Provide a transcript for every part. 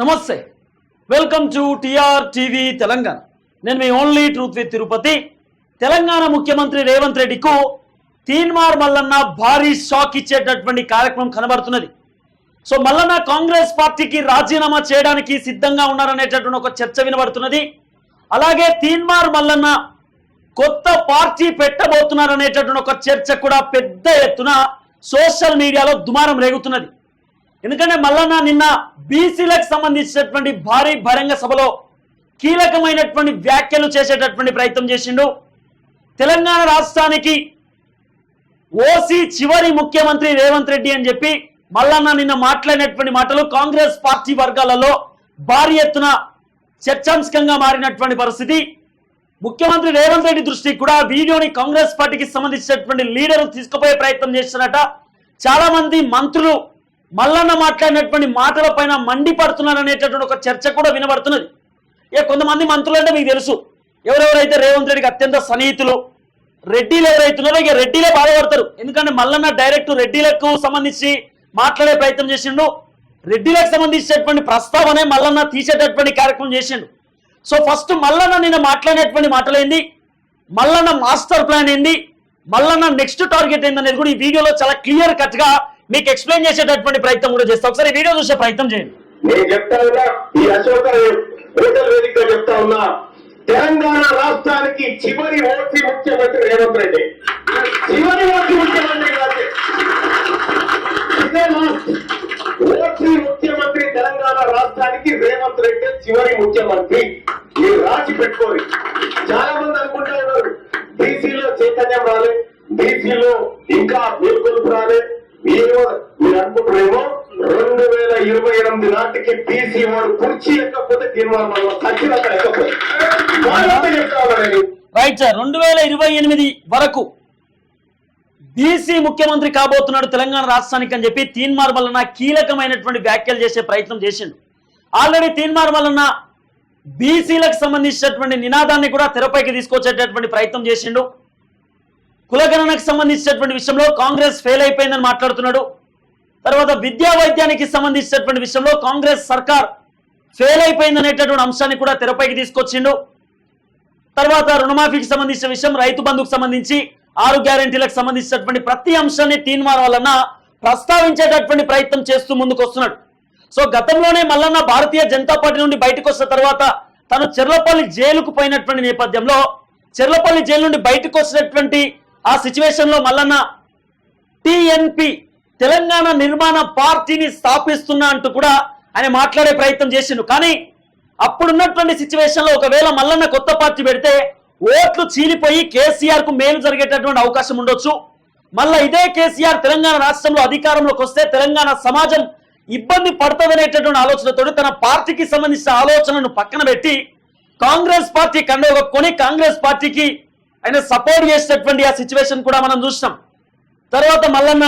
నమస్తే. Welcome to TR TV Telangana. నేను మీ only truth with Tirupati. Telangana ముఖ్యమంత్రి రేవంత్ రెడ్డికు తీన్మార్ మల్లన్న భారీ షాక్ ఇచ్చేటటువంటి కార్యక్రమం కనబడుతున్నది. సో మల్లన్న కాంగ్రెస్ పార్టీకి రాజీనామా చేయడానికి సిద్ధంగా ఉన్నారనేటటువంటి ఒక చర్చ వినబడుతున్నది. అలాగే తీన్మార్ మల్లన్న కొత్త పార్టీ పెట్టబోతున్నారనేటటువంటి ఒక చర్చ కూడా పెద్ద ఎత్తున సోషల్ మీడియాలో దుమారం రేగుతున్నది. ఎందుకంటే మల్లన్న నిన్న బీసీలకు సంబంధించినటువంటి భారీ బహిరంగ సభలో కీలకమైనటువంటి వ్యాఖ్యలు చేసేటటువంటి ప్రయత్నం చేసిండు. తెలంగాణ రాష్ట్రానికి ఓసీ చివరి ముఖ్యమంత్రి రేవంత్ రెడ్డి అని చెప్పి మల్లన్న నిన్న మాట్లాడినటువంటి మాటలు కాంగ్రెస్ పార్టీ వర్గాలలో భారీ ఎత్తున చర్చాంశకంగా మారినటువంటి పరిస్థితి. ముఖ్యమంత్రి రేవంత్ రెడ్డి దృష్టికి కూడా వీడియోని కాంగ్రెస్ పార్టీకి సంబంధించినటువంటి లీడర్ తీసుకుపోయే ప్రయత్నం చేస్తున్నట. చాలా మంది మంత్రులు మల్లన్న మాట్లాడినటువంటి మాటల పైన మండిపడుతున్నారు అనేటటువంటి ఒక చర్చ కూడా వినబడుతున్నది. ఇక కొంతమంది మంత్రులు అంటే మీకు తెలుసు. ఎవరెవరైతే రేవంత్ రెడ్డికి అత్యంత సన్నిహితులు రెడ్డిలు ఎవరైతున్నారో ఇక రెడ్డిలే బాధపడతారు. ఎందుకంటే మల్లన్న డైరెక్ట్ రెడ్డిలకు సంబంధించి మాట్లాడే ప్రయత్నం చేసిండు. రెడ్డిలకు సంబంధించినటువంటి ప్రస్తావనే మల్లన్న తీసేటటువంటి కార్యక్రమం చేసిండు. సో ఫస్ట్ మల్లన్న నిన్న మాట్లాడినటువంటి మాటలేంది మల్లన్న మాస్టర్ ప్లాన్ ఏంది? మల్లన్న నెక్స్ట్ టార్గెట్ ఏంది అనేది కూడా ఈ వీడియోలో చాలా క్లియర్ కట్గా మీకు ఎక్స్ప్లెయిన్ చేసేటటువంటి ప్రయత్నం కూడా చేస్తా. ఒకసారి వీడియో చూసే ప్రయత్నం చేయండి. నేను చెప్తా ఉన్నా ఈ అశోక హోటల్ వేదికగా చెప్తా ఉన్నా తెలంగాణ రాష్ట్రానికి చివరి ఓటి ముఖ్యమంత్రి రేవంత్ రెడ్డి. చివరి ఓటి ముఖ్యమంత్రి కాదు ఓటి ముఖ్యమంత్రి తెలంగాణ రాష్ట్రానికి రేవంత్ రెడ్డి చివరి ముఖ్యమంత్రి. మీరు రాసి పెట్టుకోరు. చాలా మంది అనుకుంటా ఉన్నారు బీసీలో చైతన్యం రాలే బీసీలో ఇంకా మేల్కొలుపు రాలే. మీరు మీరు అనుకుంటున్నారేమో? రెండు వేల ఇరవై ఎనిమిది నాటికి బీసీ వాడు కుర్చీ ఎక్కకపోతే తీర్మానం ఖచ్చితంగా ఎక్కకపోతే. రైట్ సార్ రెండు వేల ఇరవై ఎనిమిది వరకు బీసీ ముఖ్యమంత్రి కాబోతున్నాడు తెలంగాణ రాష్ట్రానికి అని చెప్పి తీన్మార్ మల్లన్న కీలకమైనటువంటి వ్యాఖ్యలు చేసే ప్రయత్నం చేసిండు. ఆల్రెడీ తీన్మార్ మల్లన్న బీసీలకు సంబంధించినటువంటి నినాదాన్ని కూడా తెరపైకి తీసుకొచ్చేటటువంటి ప్రయత్నం చేసిండు. కులగణనకు సంబంధించినటువంటి విషయంలో కాంగ్రెస్ ఫెయిల్ అయిపోయిందని మాట్లాడుతున్నాడు. తర్వాత విద్యా వైద్యానికి సంబంధించినటువంటి విషయంలో కాంగ్రెస్ సర్కార్ ఫెయిల్ అయిపోయిందనేటటువంటి అంశాన్ని కూడా తెరపైకి తీసుకొచ్చిండు. తర్వాత రుణమాఫీకి సంబంధించిన విషయం రైతు బంధుకు సంబంధించి ఆరు గ్యారంటీలకు సంబంధించినటువంటి ప్రతి అంశాన్ని తీన్మార్ వలన ప్రస్తావించేటటువంటి ప్రయత్నం చేస్తూ ముందుకు వస్తున్నాడు సో గతంలోనే మల్లన్న భారతీయ జనతా పార్టీ నుండి బయటకు వచ్చిన తర్వాత తను చెర్లపల్లి జైలుకు పోయినటువంటి నేపథ్యంలో చెర్లపల్లి జైలు నుండి బయటకు వచ్చినటువంటి ఆ సిచ్యువేషన్లో మల్లన్న టిఎన్పి తెలంగాణ నిర్మాణ పార్టీని స్థాపిస్తున్నా అంటూ కూడా ఆయన మాట్లాడే ప్రయత్నం చేసిండు. కానీ అప్పుడున్నటువంటి సిచ్యువేషన్లో ఒకవేళ మల్లన్న కొత్త పార్టీ పెడితే ఓట్లు చీలిపోయి కేసీఆర్కు మేలు జరిగేటటువంటి అవకాశం ఉండొచ్చు. మళ్ళా ఇదే కేసీఆర్ తెలంగాణ రాష్ట్రంలో అధికారంలోకి వస్తే తెలంగాణ సమాజం ఇబ్బంది పడుతుందనేటటువంటి ఆలోచనతో తన పార్టీకి సంబంధించిన ఆలోచనను పక్కన పెట్టి కాంగ్రెస్ పార్టీ కండొకకొని కాంగ్రెస్ పార్టీకి ఆయన సపోర్ట్ చేసినటువంటి ఆ సిచ్యువేషన్ కూడా మనం చూసినాం. తర్వాత మల్లన్న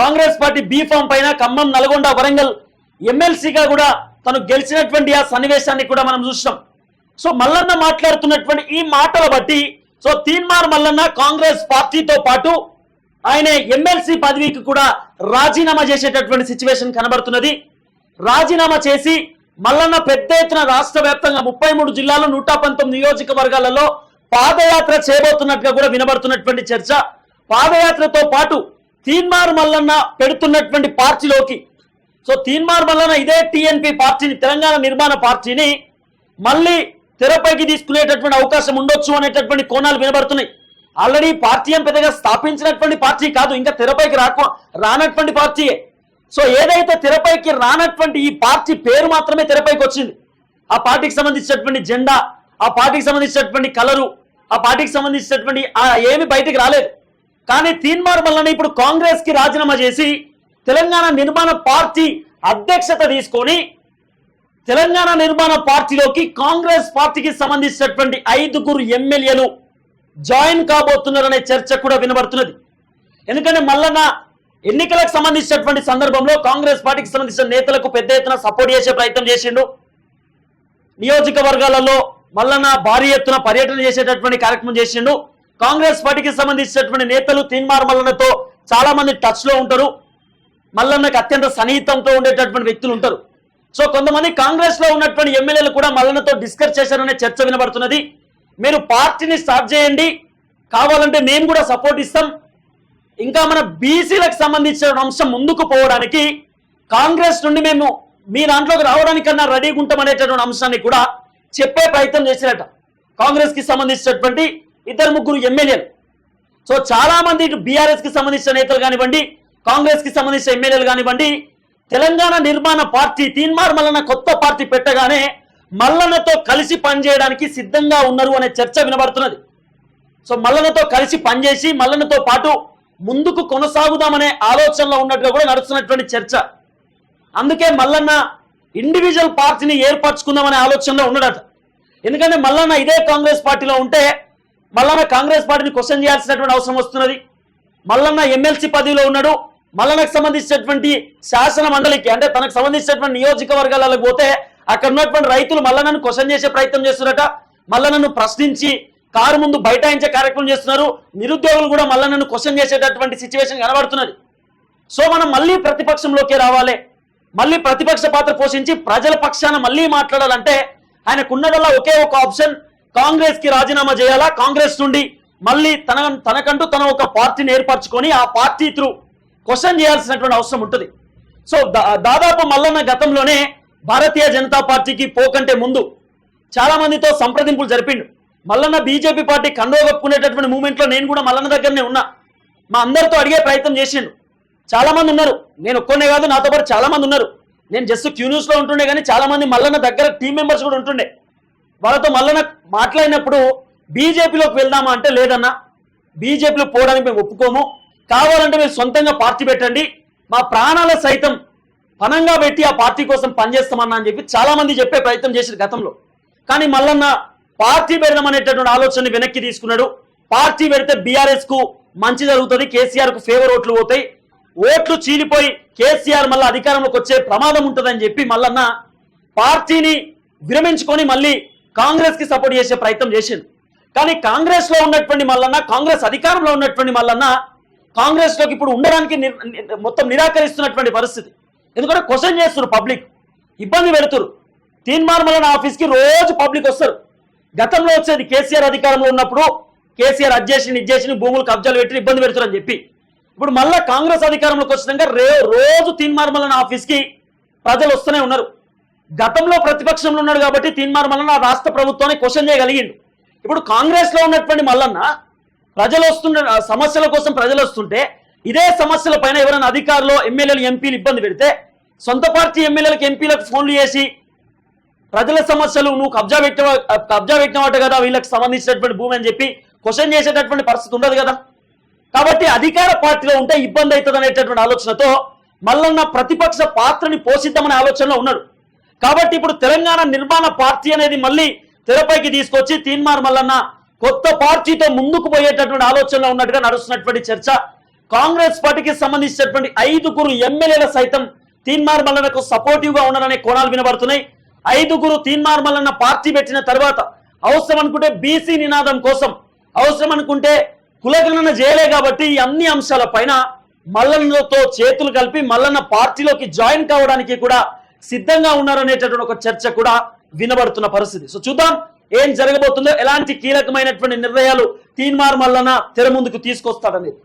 కాంగ్రెస్ పార్టీ బీఫామ్ పైన ఖమ్మం నల్గొండ వరంగల్ ఎమ్మెల్సీగా కూడా తను గెలిచినటువంటి ఆ సన్నివేశాన్ని కూడా మనం చూసినాం. సో మల్లన్న మాట్లాడుతున్నటువంటి ఈ మాటల బట్టి సో తీన్మార్ మల్లన్న కాంగ్రెస్ పార్టీతో పాటు ఆయన ఎమ్మెల్సీ పదవికి కూడా రాజీనామా చేసేటటువంటి సిచ్యువేషన్ కనబడుతున్నది. రాజీనామా చేసి మల్లన్న పెద్ద ఎత్తున రాష్ట్ర వ్యాప్తంగా ముప్పై మూడు జిల్లాలు నూట పంతొమ్మిది నియోజకవర్గాలలో పాదయాత్ర చేయబోతున్నట్టుగా కూడా వినబడుతున్నటువంటి చర్చ. పాదయాత్రతో పాటు తీన్మార్ మల్లన్న పెడుతున్నటువంటి పార్టీలోకి. సో తీన్మార్ మల్లన్న ఇదే టీఎన్పి పార్టీని తెలంగాణ నిర్మాణ పార్టీని మళ్ళీ తెరపైకి తీసుకునేటటువంటి అవకాశం ఉండొచ్చు అనేటటువంటి కోణాలు వినబడుతున్నాయి. ఆల్రెడీ పార్టీ ఏం పెద్దగా స్థాపించినటువంటి పార్టీ కాదు ఇంకా తెరపైకి రాక రానటువంటి పార్టీయే. సో ఏదైతే తెరపైకి రానటువంటి ఈ పార్టీ పేరు మాత్రమే తెరపైకి వచ్చింది. ఆ పార్టీకి సంబంధించినటువంటి జెండా ఆ పార్టీకి సంబంధించినటువంటి కలరు ఆ పార్టీకి సంబంధించినటువంటి ఆ ఏమి బయటికి రాలేదు. కానీ తీన్మార్ మల్లన్న ఇప్పుడు కాంగ్రెస్కి రాజీనామా చేసి తెలంగాణ నిర్మాణ పార్టీ అధ్యక్షత తీసుకొని తెలంగాణ నిర్మాణ పార్టీలోకి కాంగ్రెస్ పార్టీకి సంబంధించినటువంటి ఐదుగురు ఎమ్మెల్యేలు జాయిన్ కాబోతున్నారనే చర్చ కూడా వినబడుతున్నది. ఎందుకంటే మల్లన్న ఎన్నికలకు సంబంధించినటువంటి సందర్భంలో కాంగ్రెస్ పార్టీకి సంబంధించిన నేతలకు పెద్ద ఎత్తున సపోర్ట్ చేసే ప్రయత్నం చేసిండు. నియోజకవర్గాలలో మల్లన్న భారీ ఎత్తున పర్యటన చేసేటటువంటి కార్యక్రమం చేసిండు. కాంగ్రెస్ పార్టీకి సంబంధించినటువంటి నేతలు తీన్మార్ మల్లన్నతో చాలా మంది టచ్లో ఉంటారు. మల్లన్నకు అత్యంత సన్నిహితంతో ఉండేటటువంటి వ్యక్తులు ఉంటారు. సో కొంతమంది కాంగ్రెస్లో ఉన్నటువంటి ఎమ్మెల్యేలు కూడా మల్లన్నతో డిస్కస్ చేశారనే చర్చ వినబడుతున్నది. మీరు పార్టీని స్టార్ట్ చేయండి. కావాలంటే మేము కూడా సపోర్ట్ ఇస్తాం. ఇంకా మన బీసీలకు సంబంధించిన అంశం ముందుకు పోవడానికి కాంగ్రెస్ నుండి మేము మీ దాంట్లోకి రావడానికన్నా రెడీగా ఉంటాం అనేటటువంటి అంశాన్ని కూడా చెప్పే ప్రయత్నం చేసినట్ట కాంగ్రెస్కి సంబంధించినటువంటి ఇద్దరు ముగ్గురు ఎమ్మెల్యేలు. సో చాలా మంది ఇటు బీఆర్ఎస్కి సంబంధించిన నేతలు కానివ్వండి కాంగ్రెస్కి సంబంధించిన ఎమ్మెల్యేలు కానివ్వండి తెలంగాణ నిర్మాణ పార్టీ తీన్మార్ మల్లన్న కొత్త పార్టీ పెట్టగానే మల్లన్నతో కలిసి పనిచేయడానికి సిద్ధంగా ఉన్నారు అనే చర్చ వినబడుతున్నది. సో మల్లన్నతో కలిసి పనిచేసి మల్లన్నతో పాటు ముందుకు కొనసాగుదామనే ఆలోచనలో ఉన్నట్టుగా కూడా నడుస్తున్నటువంటి చర్చ. అందుకే మల్లన్న ఇండివిజువల్ పార్టీని ఏర్పరచుకుందామనే ఆలోచనలో ఉన్నాడట. ఎందుకంటే మల్లన్న ఇదే కాంగ్రెస్ పార్టీలో ఉంటే మల్లన్న కాంగ్రెస్ పార్టీని క్వశ్చన్ చేయాల్సినటువంటి అవసరం వస్తున్నది. మల్లన్న ఎమ్మెల్సీ పదవిలో ఉన్నాడు. మల్లన్నకు సంబంధించినటువంటి శాసన మండలికి అంటే తనకు సంబంధించినటువంటి నియోజకవర్గాలకు పోతే అక్కడ ఉన్నటువంటి రైతులు మల్లన్నను క్వశ్చన్ చేసే ప్రయత్నం చేస్తున్నారట. మల్లన్నను ప్రశ్నించి కారు ముందు బైఠాయించే కార్యక్రమం చేస్తున్నారు. నిరుద్యోగులు కూడా మల్లన్నను క్వశ్చన్ చేసేటటువంటి సిచ్యువేషన్ కనబడుతున్నది. సో మనం మళ్ళీ ప్రతిపక్షంలోకి రావాలి. మళ్ళీ ప్రతిపక్ష పాత్ర పోషించి ప్రజల పక్షాన మళ్ళీ మాట్లాడాలంటే ఆయనకున్నదల్లా ఒకే ఒక ఆప్షన్. కాంగ్రెస్కి రాజీనామా చేయాలా? కాంగ్రెస్ నుండి మళ్ళీ తన తనకంటూ తన ఒక పార్టీని ఏర్పరచుకొని ఆ పార్టీ త్రూ క్వశ్చన్ చేయాల్సినటువంటి అవసరం ఉంటుంది. సో దా- దాదాపు మల్లన్న గతంలోనే భారతీయ జనతా పార్టీకి పోకంటే ముందు చాలా మందితో సంప్రదింపులు జరిపిండు. మల్లన్న బీజేపీ పార్టీ కండవ కప్పుకునేటటువంటి మూమెంట్లో నేను కూడా మల్లన్న దగ్గరనే ఉన్నా. మా అందరితో అడిగే ప్రయత్నం చేసిండు. చాలా మంది ఉన్నారు. నేను ఒక్కనే కాదు నాతో పాటు చాలా మంది ఉన్నారు. నేను జస్ట్ క్యూన్యూస్లో ఉంటుండే కానీ చాలా మంది మల్లన్న దగ్గర టీం మెంబర్స్ కూడా ఉంటుండే. వాళ్ళతో మల్లన్న మాట్లాడినప్పుడు బీజేపీలోకి వెళ్దామా అంటే లేదన్నా. బీజేపీలో పోవడానికి మేము ఒప్పుకోము. కావాలంటే మీరు సొంతంగా పార్టీ పెట్టండి. మా ప్రాణాల సైతం పనంగా పెట్టి ఆ పార్టీ కోసం పనిచేస్తామన్నా అని చెప్పి చాలా మంది చెప్పే ప్రయత్నం చేశారు గతంలో. కానీ మల్లన్న పార్టీ పెడదాం అనేటటువంటి ఆలోచనని వెనక్కి తీసుకున్నాడు. పార్టీ పెడితే బీఆర్ఎస్కు మంచి జరుగుతుంది కేసీఆర్కు ఫేవర్ ఓట్లు పోతాయి. ఓట్లు చీలిపోయి కేసీఆర్ మళ్ళీ అధికారంలోకి వచ్చే ప్రమాదం ఉంటుందని చెప్పి మల్లన్న పార్టీని విరమించుకొని మళ్ళీ కాంగ్రెస్కి సపోర్ట్ చేసే ప్రయత్నం చేసింది కానీ కాంగ్రెస్లో ఉన్నటువంటి మల్లన్న కాంగ్రెస్ అధికారంలో ఉన్నటువంటి మల్లన్న కాంగ్రెస్లోకి ఇప్పుడు ఉండడానికి నిర్- మొత్తం నిరాకరిస్తున్నటువంటి పరిస్థితి. ఎందుకంటే క్వశ్చన్ చేస్తున్నారు పబ్లిక్. ఇబ్బంది పెడుతురు. తీన్మార్ మల్లన్న ఆఫీస్కి రోజు పబ్లిక్ వస్తారు. గతంలో వచ్చేది కేసీఆర్ అధికారంలో ఉన్నప్పుడు కేసీఆర్ అధ్యక్షుని ఇచ్చేసి భూములు కబ్జాలు పెట్టి ఇబ్బంది పెడుతురని చెప్పి. ఇప్పుడు మళ్ళా కాంగ్రెస్ అధికారంలోకి వచ్చినాక రే రోజు తీన్మార్ మల్లన్న ఆఫీస్ ప్రజలు వస్తూనే ఉన్నారు. గతంలో ప్రతిపక్షంలో ఉన్నాడు కాబట్టి తీన్మార్ మల్లన్న రాష్ట్ర ప్రభుత్వాన్ని క్వశ్చన్ చేయగలిగిండు. ఇప్పుడు కాంగ్రెస్లో ఉన్నటువంటి మల్లన్న ప్రజలు వస్తుండే సమస్యల కోసం ప్రజలు వస్తుంటే ఇదే సమస్యల పైన ఎవరైనా అధికారులు ఎమ్మెల్యేలు ఎంపీలు ఇబ్బంది పెడితే సొంత పార్టీ ఎమ్మెల్యేలకు ఎంపీలకు ఫోన్లు చేసి ప్రజల సమస్యలు నువ్వు కబ్జా పెట్టిన కబ్జా పెట్టినవాట కదా వీళ్ళకి సంబంధించినటువంటి భూమి అని చెప్పి క్వశ్చన్ చేసేటటువంటి పరిస్థితి ఉండదు కదా. కాబట్టి అధికార పార్టీలో ఉంటే ఇబ్బంది అవుతుంది అనేటటువంటి ఆలోచనతో మల్లన్న ప్రతిపక్ష పాత్రని పోషిద్దామనే ఆలోచనలో ఉన్నాడు. కాబట్టి ఇప్పుడు తెలంగాణ నిర్మాణ పార్టీ అనేది మళ్ళీ తెరపైకి తీసుకొచ్చి తీన్మార్ మల్లన్న కొత్త పార్టీతో ముందుకు పోయేటటువంటి ఆలోచనలో ఉన్నట్టుగా నడుస్తున్నటువంటి చర్చ. కాంగ్రెస్ పార్టీకి సంబంధించినటువంటి ఐదుగురు ఎమ్మెల్యేల సైతం తీన్మార్ మల్లన్నకు సపోర్టివ్గా ఉన్నారనే కోణాలు వినబడుతున్నాయి. ఐదుగురు తీన్మార్ మల్లన్న పార్టీ పెట్టిన తర్వాత అవసరం అనుకుంటే బీసీ నినాదం కోసం అవసరం అనుకుంటే కులగణన చేయలే కాబట్టి ఈ అన్ని అంశాల పైన మల్లన్నతో చేతులు కలిపి మల్లన్న పార్టీలోకి జాయిన్ కావడానికి కూడా సిద్ధంగా ఉన్నారనేటటువంటి ఒక చర్చ కూడా వినబడుతున్న పరిస్థితి. సో చూద్దాం ఏం జరగబోతుందో ఎలాంటి కీలకమైనటువంటి నిర్ణయాలు తీన్మార్ మల్లన్న తెర ముందుకు తీసుకొస్తాడనేది.